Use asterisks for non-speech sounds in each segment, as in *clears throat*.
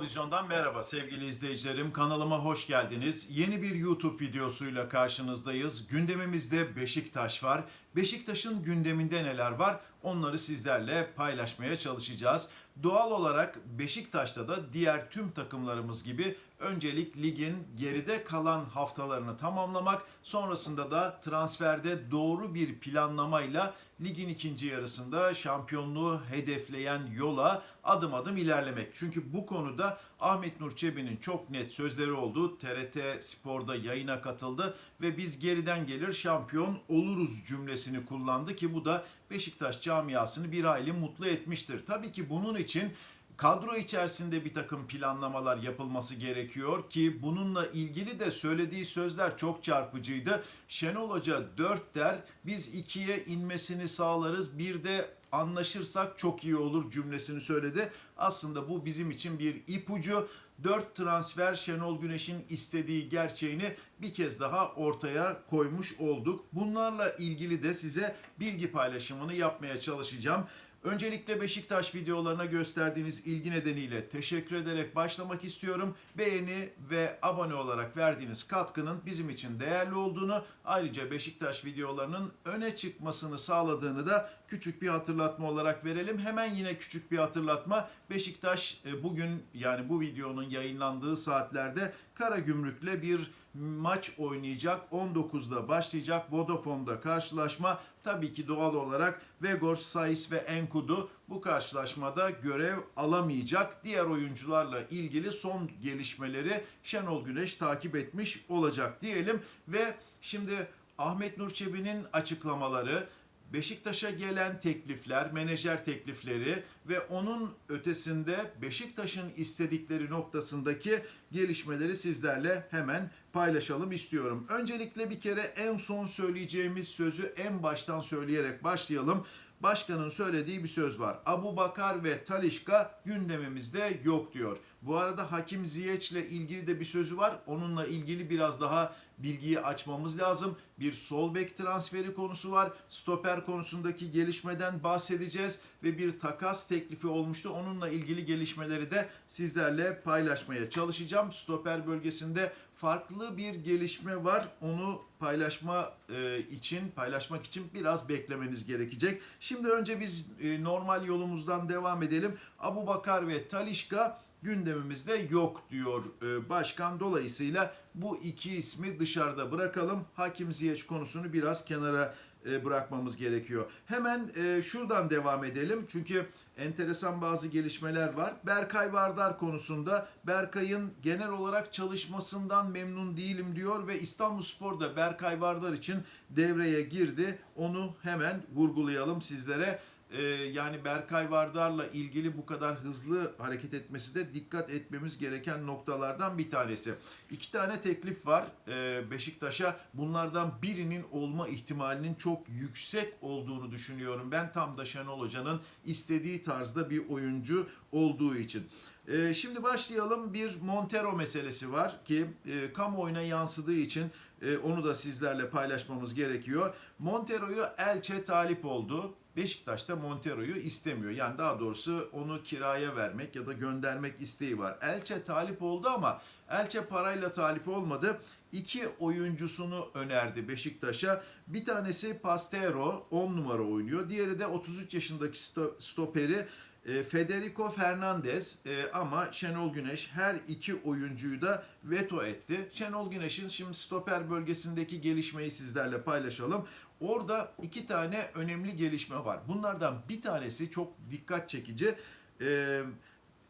Vizyon'dan merhaba sevgili izleyicilerim. Kanalıma hoş geldiniz. Yeni bir YouTube videosuyla karşınızdayız. Gündemimizde Beşiktaş var. Beşiktaş'ın gündeminde neler var? Onları sizlerle paylaşmaya çalışacağız. Doğal olarak Beşiktaş'ta da diğer tüm takımlarımız gibi öncelik ligin geride kalan haftalarını tamamlamak, sonrasında da transferde doğru bir planlamayla ligin ikinci yarısında şampiyonluğu hedefleyen yola adım adım ilerlemek. Çünkü bu konuda Ahmet Nur Çebi'nin çok net sözleri oldu. TRT Spor'da yayına katıldı ve biz geriden gelir şampiyon oluruz cümlesini kullandı ki bu da Beşiktaş camiasını bir hayli mutlu etmiştir. Tabii ki bunun için kadro içerisinde bir takım planlamalar yapılması gerekiyor ki bununla ilgili de söylediği sözler çok çarpıcıydı. Şenol Hoca 4 der, biz 2'ye inmesini sağlarız. Bir de anlaşırsak çok iyi olur cümlesini söyledi. Aslında bu bizim için bir ipucu. 4 transfer Şenol Güneş'in istediği gerçeğini bir kez daha ortaya koymuş olduk. Bunlarla ilgili de size bilgi paylaşımını yapmaya çalışacağım. Öncelikle Beşiktaş videolarına gösterdiğiniz ilgi nedeniyle teşekkür ederek başlamak istiyorum. Beğeni ve abone olarak verdiğiniz katkının bizim için değerli olduğunu, ayrıca Beşiktaş videolarının öne çıkmasını sağladığını da küçük bir hatırlatma olarak verelim. Hemen yine küçük bir hatırlatma. Beşiktaş e, bugün yani bu videonun yayınlandığı saatlerde Karagümrük'le bir maç oynayacak. 19'da başlayacak Vodafone'da karşılaşma. Tabii ki doğal olarak Vegors, Sais ve Enkudu bu karşılaşmada görev alamayacak. Diğer oyuncularla ilgili son gelişmeleri Şenol Güneş takip etmiş olacak diyelim. Ve şimdi Ahmet Nur Çebi'nin açıklamaları, Beşiktaş'a gelen teklifler, menajer teklifleri ve onun ötesinde Beşiktaş'ın istedikleri noktasındaki gelişmeleri sizlerle hemen paylaşalım istiyorum. Öncelikle bir kere en son söyleyeceğimiz sözü en baştan söyleyerek başlayalım. Başkanın söylediği bir söz var. Abu Bakar ve Talişka gündemimizde yok diyor. Bu arada Hakim Ziyeç'le ilgili de bir sözü var. Onunla ilgili biraz daha bilgiyi açmamız lazım. Bir sol bek transferi konusu var. Stoper konusundaki gelişmeden bahsedeceğiz ve bir takas teklifi olmuştu. Onunla ilgili gelişmeleri de sizlerle paylaşmaya çalışacağım. Stoper bölgesinde farklı bir gelişme var. Onu paylaşma e, için, paylaşmak için biraz beklemeniz gerekecek. Şimdi önce biz e, normal yolumuzdan devam edelim. Abu Bakar ve Talişka gündemimizde yok diyor e, başkan. Dolayısıyla bu iki ismi dışarıda bırakalım. Hakim Ziyech konusunu biraz kenara e, bırakmamız gerekiyor. Hemen e, şuradan devam edelim. Çünkü enteresan bazı gelişmeler var. Berkay Vardar konusunda Berkay'ın genel olarak çalışmasından memnun değilim diyor ve İstanbulspor da Berkay Vardar için devreye girdi. Onu hemen vurgulayalım sizlere. Ee, yani Berkay Vardar'la ilgili bu kadar hızlı hareket etmesi de dikkat etmemiz gereken noktalardan bir tanesi. İki tane teklif var ee, Beşiktaş'a. Bunlardan birinin olma ihtimalinin çok yüksek olduğunu düşünüyorum. Ben tam da Şenol Hoca'nın istediği tarzda bir oyuncu olduğu için. Ee, şimdi başlayalım. Bir Montero meselesi var ki e, kamuoyuna yansıdığı için e, onu da sizlerle paylaşmamız gerekiyor. Montero'yu Elche talip oldu. Beşiktaş da Montero'yu istemiyor. Yani daha doğrusu onu kiraya vermek ya da göndermek isteği var. Elche talip oldu ama Elche parayla talip olmadı. İki oyuncusunu önerdi Beşiktaş'a. Bir tanesi Pastero 10 numara oynuyor. Diğeri de 33 yaşındaki sto- stoperi e, Federico Fernandez e, ama Şenol Güneş her iki oyuncuyu da veto etti. Şenol Güneş'in şimdi stoper bölgesindeki gelişmeyi sizlerle paylaşalım. Orada iki tane önemli gelişme var. Bunlardan bir tanesi çok dikkat çekici. E,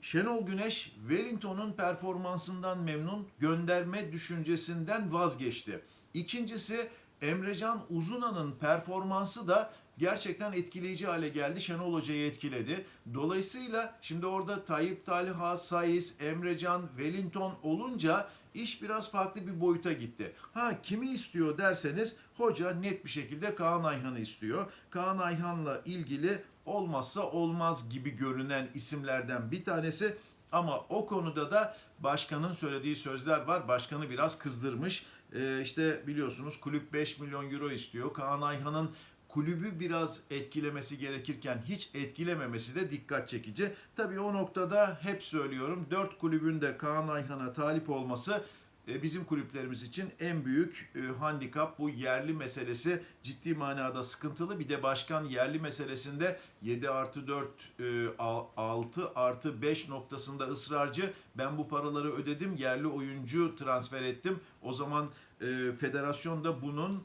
Şenol Güneş Wellington'un performansından memnun, gönderme düşüncesinden vazgeçti. İkincisi Emrecan Uzuna'nın performansı da gerçekten etkileyici hale geldi. Şenol Hoca'yı etkiledi. Dolayısıyla şimdi orada Tayyip Talha, Saiz, Emrecan, Wellington olunca iş biraz farklı bir boyuta gitti. Ha kimi istiyor derseniz hoca net bir şekilde Kaan Ayhan'ı istiyor. Kaan Ayhan'la ilgili olmazsa olmaz gibi görünen isimlerden bir tanesi. Ama o konuda da başkanın söylediği sözler var. Başkanı biraz kızdırmış. Ee, işte biliyorsunuz kulüp 5 milyon euro istiyor. Kaan Ayhan'ın kulübü biraz etkilemesi gerekirken hiç etkilememesi de dikkat çekici. Tabii o noktada hep söylüyorum 4 kulübün de Kaan Ayhan'a talip olması e, bizim kulüplerimiz için en büyük e, handikap bu yerli meselesi ciddi manada sıkıntılı. Bir de başkan yerli meselesinde 7 artı 4, e, 6 artı 5 noktasında ısrarcı. Ben bu paraları ödedim, yerli oyuncu transfer ettim. O zaman e, federasyon da bunun e,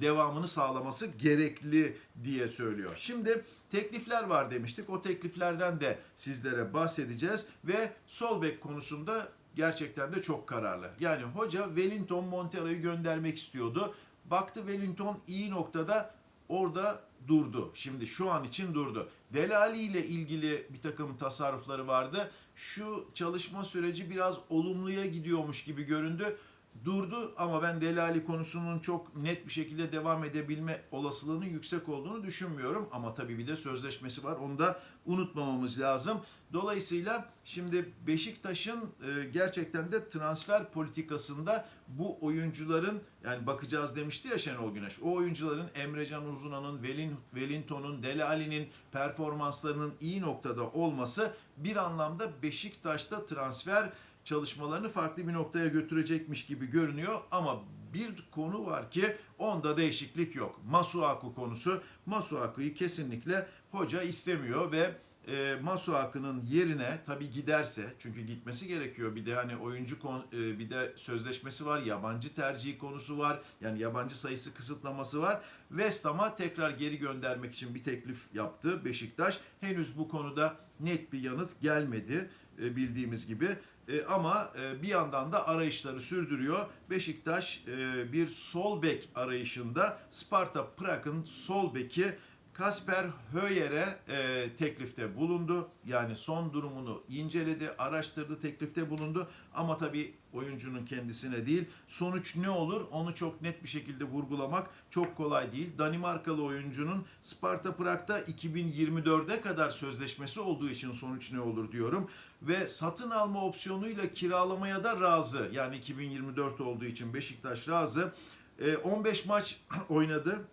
devamını sağlaması gerekli diye söylüyor. Şimdi teklifler var demiştik. O tekliflerden de sizlere bahsedeceğiz ve sol bek konusunda gerçekten de çok kararlı. Yani hoca Wellington Montero'yu göndermek istiyordu. Baktı Wellington iyi noktada orada durdu. Şimdi şu an için durdu. Delali ile ilgili bir takım tasarrufları vardı. Şu çalışma süreci biraz olumluya gidiyormuş gibi göründü. Durdu ama ben Delali konusunun çok net bir şekilde devam edebilme olasılığının yüksek olduğunu düşünmüyorum. Ama tabii bir de sözleşmesi var. Onu da unutmamamız lazım. Dolayısıyla şimdi Beşiktaş'ın e, gerçekten de transfer politikasında bu oyuncuların yani bakacağız demişti ya Şenol Güneş. O oyuncuların Emrecan Uzuna'nın, Velin, Wellington'un, Delali'nin performanslarının iyi noktada olması bir anlamda Beşiktaş'ta transfer çalışmalarını farklı bir noktaya götürecekmiş gibi görünüyor ama bir konu var ki onda değişiklik yok. Masuaku konusu. Masuaku'yu kesinlikle hoca istemiyor ve e, Masuaku'nun yerine tabi giderse çünkü gitmesi gerekiyor. Bir de hani oyuncu kon- e, bir de sözleşmesi var, yabancı tercihi konusu var. Yani yabancı sayısı kısıtlaması var. West Ham'a tekrar geri göndermek için bir teklif yaptı Beşiktaş. Henüz bu konuda net bir yanıt gelmedi e, bildiğimiz gibi. E, ama e, bir yandan da arayışları sürdürüyor. Beşiktaş e, bir sol bek arayışında Sparta Prag'ın sol beki Kasper Höyer'e e, teklifte bulundu. Yani son durumunu inceledi, araştırdı, teklifte bulundu. Ama tabii oyuncunun kendisine değil. Sonuç ne olur onu çok net bir şekilde vurgulamak çok kolay değil. Danimarkalı oyuncunun Sparta Prag'da 2024'e kadar sözleşmesi olduğu için sonuç ne olur diyorum. Ve satın alma opsiyonuyla kiralamaya da razı. Yani 2024 olduğu için Beşiktaş razı. E, 15 maç *clears throat* oynadı.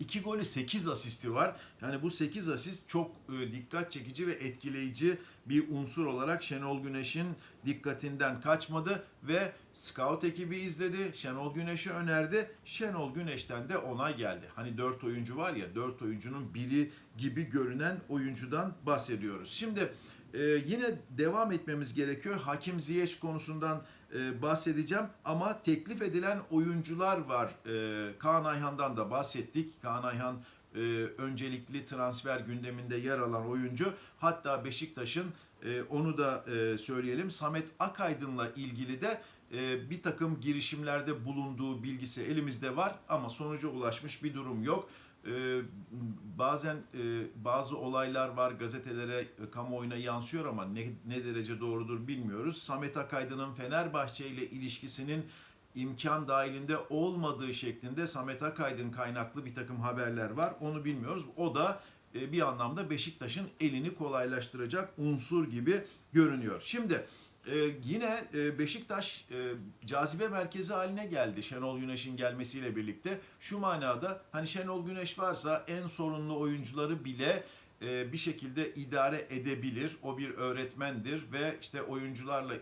2 golü 8 asisti var. Yani bu 8 asist çok e, dikkat çekici ve etkileyici bir unsur olarak Şenol Güneş'in dikkatinden kaçmadı ve scout ekibi izledi. Şenol Güneş'i önerdi. Şenol Güneş'ten de onay geldi. Hani 4 oyuncu var ya 4 oyuncunun biri gibi görünen oyuncudan bahsediyoruz. Şimdi e, yine devam etmemiz gerekiyor. Hakim Ziyech konusundan e, bahsedeceğim ama teklif edilen oyuncular var. E, Kaan Ayhan'dan da bahsettik. Kaan Ayhan e, öncelikli transfer gündeminde yer alan oyuncu. Hatta Beşiktaş'ın e, onu da e, söyleyelim. Samet Akaydın'la ilgili de e, bir takım girişimlerde bulunduğu bilgisi elimizde var ama sonuca ulaşmış bir durum yok. Ee, bazen e, bazı olaylar var gazetelere, e, kamuoyuna yansıyor ama ne, ne derece doğrudur bilmiyoruz. Samet Akaydın'ın Fenerbahçe ile ilişkisinin imkan dahilinde olmadığı şeklinde Samet Akaydın kaynaklı bir takım haberler var. Onu bilmiyoruz. O da e, bir anlamda Beşiktaş'ın elini kolaylaştıracak unsur gibi görünüyor. Şimdi ee, yine e, Beşiktaş e, cazibe merkezi haline geldi Şenol Güneş'in gelmesiyle birlikte. Şu manada hani Şenol Güneş varsa en sorunlu oyuncuları bile e, bir şekilde idare edebilir. O bir öğretmendir ve işte oyuncularla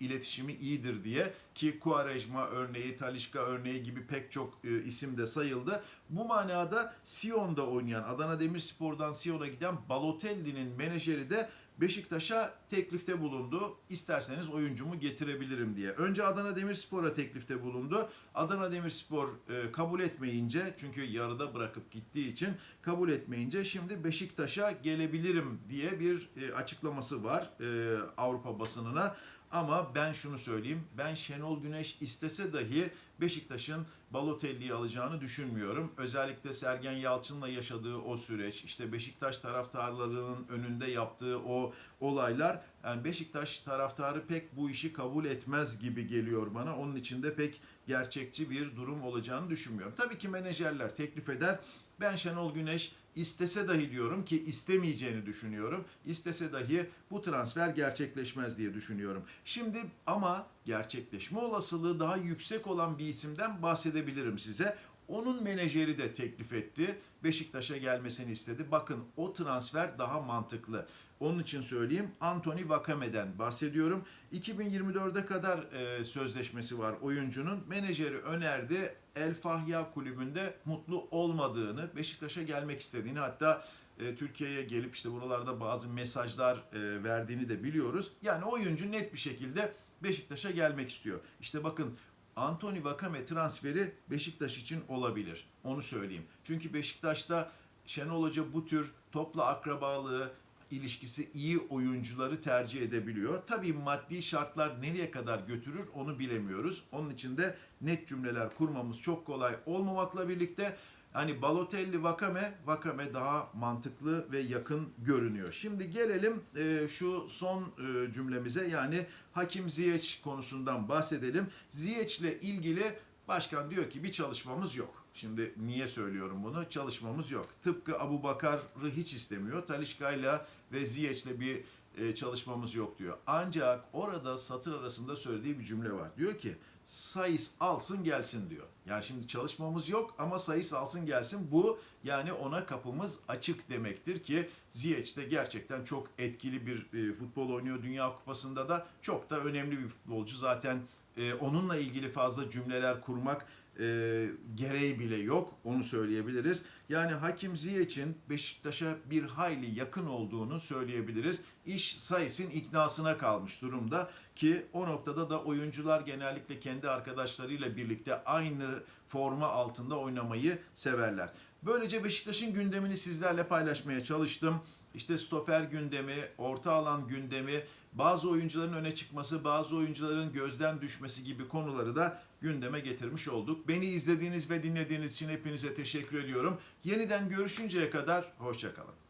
iletişimi iyidir diye ki Quaresma örneği, Talişka örneği gibi pek çok e, isim de sayıldı. Bu manada Sion'da oynayan, Adana Demirspor'dan Sion'a giden Balotelli'nin menajeri de Beşiktaş'a teklifte bulundu. İsterseniz oyuncumu getirebilirim diye. Önce Adana Demirspor'a teklifte bulundu. Adana Demirspor e, kabul etmeyince çünkü yarıda bırakıp gittiği için kabul etmeyince şimdi Beşiktaş'a gelebilirim diye bir e, açıklaması var e, Avrupa basınına. Ama ben şunu söyleyeyim. Ben Şenol Güneş istese dahi Beşiktaş'ın Balotelli'yi alacağını düşünmüyorum. Özellikle Sergen Yalçın'la yaşadığı o süreç, işte Beşiktaş taraftarlarının önünde yaptığı o olaylar, yani Beşiktaş taraftarı pek bu işi kabul etmez gibi geliyor bana. Onun için de pek gerçekçi bir durum olacağını düşünmüyorum. Tabii ki menajerler teklif eder. Ben Şenol Güneş istese dahi diyorum ki istemeyeceğini düşünüyorum. İstese dahi bu transfer gerçekleşmez diye düşünüyorum. Şimdi ama gerçekleşme olasılığı daha yüksek olan bir isimden bahsedebilirim size. Onun menajeri de teklif etti. Beşiktaş'a gelmesini istedi. Bakın o transfer daha mantıklı. Onun için söyleyeyim Anthony Vakame'den bahsediyorum. 2024'e kadar e, sözleşmesi var oyuncunun. Menajeri önerdi. El Fahya kulübünde mutlu olmadığını, Beşiktaş'a gelmek istediğini hatta e, Türkiye'ye gelip işte buralarda bazı mesajlar e, verdiğini de biliyoruz. Yani oyuncu net bir şekilde Beşiktaş'a gelmek istiyor. İşte bakın Anthony Vakame transferi Beşiktaş için olabilir. Onu söyleyeyim. Çünkü Beşiktaş'ta Şenol Hoca bu tür topla akrabalığı, ilişkisi iyi oyuncuları tercih edebiliyor. Tabii maddi şartlar nereye kadar götürür onu bilemiyoruz. Onun için de net cümleler kurmamız çok kolay olmamakla birlikte hani Balotelli Vakame, Vakame daha mantıklı ve yakın görünüyor. Şimdi gelelim e, şu son e, cümlemize yani Hakim Ziyech konusundan bahsedelim. Ziyech'le ilgili başkan diyor ki bir çalışmamız yok. Şimdi niye söylüyorum bunu? Çalışmamız yok. Tıpkı Abu Bakar'ı hiç istemiyor. Talişka'yla ve Ziyech'le bir e, çalışmamız yok diyor. Ancak orada satır arasında söylediği bir cümle var. Diyor ki sayıs alsın gelsin diyor. Yani şimdi çalışmamız yok ama sayıs alsın gelsin. Bu yani ona kapımız açık demektir ki Ziyech de gerçekten çok etkili bir e, futbol oynuyor. Dünya Kupası'nda da çok da önemli bir futbolcu. Zaten e, onunla ilgili fazla cümleler kurmak e, gereği bile yok. Onu söyleyebiliriz. Yani Hakim Ziyech'in Beşiktaş'a bir hayli yakın olduğunu söyleyebiliriz. İş Sayıs'ın iknasına kalmış durumda ki o noktada da oyuncular genellikle kendi arkadaşlarıyla birlikte aynı forma altında oynamayı severler. Böylece Beşiktaş'ın gündemini sizlerle paylaşmaya çalıştım. İşte stoper gündemi, orta alan gündemi, bazı oyuncuların öne çıkması, bazı oyuncuların gözden düşmesi gibi konuları da gündeme getirmiş olduk. Beni izlediğiniz ve dinlediğiniz için hepinize teşekkür ediyorum. Yeniden görüşünceye kadar hoşçakalın.